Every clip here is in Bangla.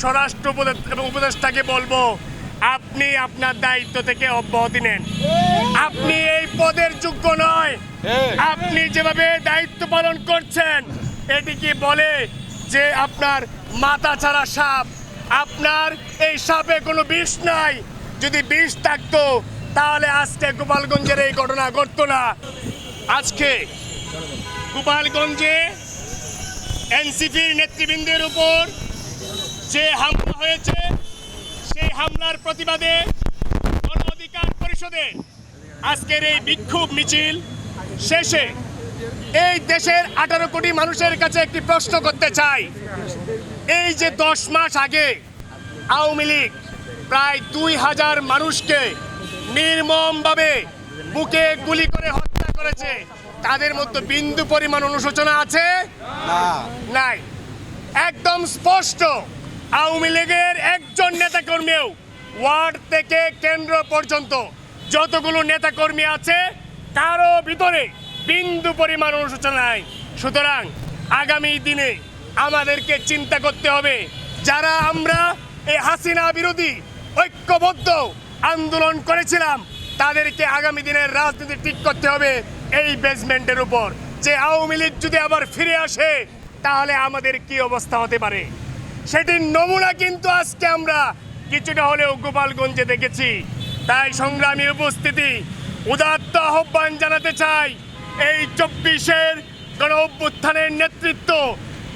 স্বরাষ্ট্র এবং উপদেষ্টাকে বলব আপনি আপনার দায়িত্ব থেকে অব্যাহতি নেন। আপনি এই পদের যোগ্য নয়। আপনি যেভাবে দায়িত্ব পালন করছেন এটি কি বলে যে আপনার মাথা ছাড়া সাপ? আপনার এই সাপে কোনো বিষ নাই। যদি বিষ থাকতো তাহলে আজকে গোপালগঞ্জের এই ঘটনা ঘটতো না। আজকে গোপালগঞ্জে এনসিপির নেতৃবৃন্দের উপর যে হামলা হয়েছে সেই হামলার প্রতিবাদে গণ অধিকার পরিষদে আজকের এই বিক্ষোভ মিছিল শেষে এই দেশের আঠারো কোটি মানুষের কাছে একটি প্রশ্ন করতে চাই। এই যে দশ মাস আগে আওয়ামী লীগ প্রায় দুই হাজার মানুষকে নির্মমভাবে বুকে গুলি করে হত্যা করেছে তাদের মধ্যে বিন্দু পরিমাণ অনুশোচনা আছে? নাই। একদম স্পষ্ট আওয়ামী লীগের একজন নেতাকর্মীও ওয়ার্ড থেকে কেন্দ্র পর্যন্ত যতগুলো নেতাকর্মী আছে কারও ভিতরে বিন্দু পরিমাণ অনুশোচনা নাই। সুতরাং আগামী দিনে আমাদেরকে চিন্তা করতে হবে, যারা আমরা এই হাসিনা বিরোধী ঐক্যবদ্ধ আন্দোলন করেছিলাম, তাদেরকে আগামী দিনের রাজনীতি ঠিক করতে হবে এই বেসমেন্টের উপর। যে আওয়ামী লীগ যদি আবার ফিরে আসে, তাহলে আমাদের কি অবস্থা হতে পারে? সেটির নমুনা কিন্তু আজকে আমরা কিছুটা হলেও গোপালগঞ্জে দেখেছি। তাই সংগ্রামী উপস্থিতি, উদাত্ত আহ্বান জানাতে চাই এই চব্বিশের গণ অভ্যুত্থানের নেতৃত্ব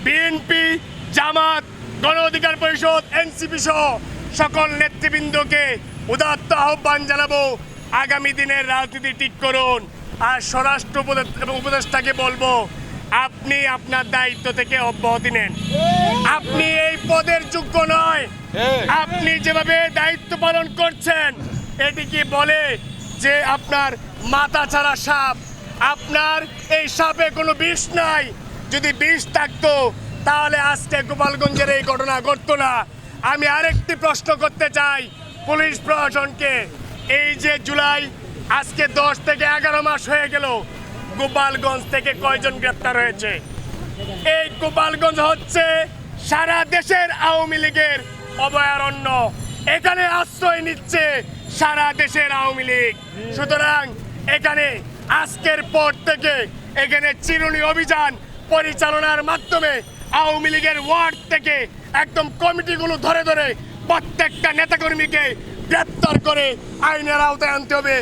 বিএনপি জামাত গণ অধিকার পরিষদ এনসিপি সহ সকল নেতৃবৃন্দকে উদাত্ত আহ্বান জানাব। আগামী দিনের রাজনীতি ঠিক করুন। আর স্বরাষ্ট্র উপদেষ্টাকে বলব আপনি আপনার দায়িত্ব থেকে অব্যাহতি নেন। আপনি এই পদের যোগ্য নয়। আপনি যেভাবে দায়িত্ব পালন করছেন এটি কি বলে যে আপনার মাথা ছাড়া সাপ? আপনার এই সাপে কোনো বিষ নাই। যদি বিষ থাকতো তাহলে আজকে গোপালগঞ্জের এই ঘটনা ঘটতো না। আমি আরেকটি প্রশ্ন করতে চাই পুলিশ প্রশাসনকে। এই যে জুলাই আজকে দশ থেকে এগারো মাস হয়ে গেল। গোপালগঞ্জ থেকে কয়জন গ্রেপ্তার হয়েছে? এই গোপালগঞ্জ হচ্ছে সারা দেশের আওয়ামী লীগের অভয়ারণ্য। এখানে আশ্রয় নিচ্ছে সারা দেশের আওয়ামী লীগ। সুতরাং এখানে আজকের পর থেকে এখানে চিরুনি অভিযান পরিচালনার মাধ্যমে আওয়ামী লীগের ওয়ার্ড থেকে একদম কমিটিগুলো ধরে ধরে প্রত্যেকটা নেতাকর্মীকে গ্রেপ্তার করে আইনের আওতায় আনতে হবে।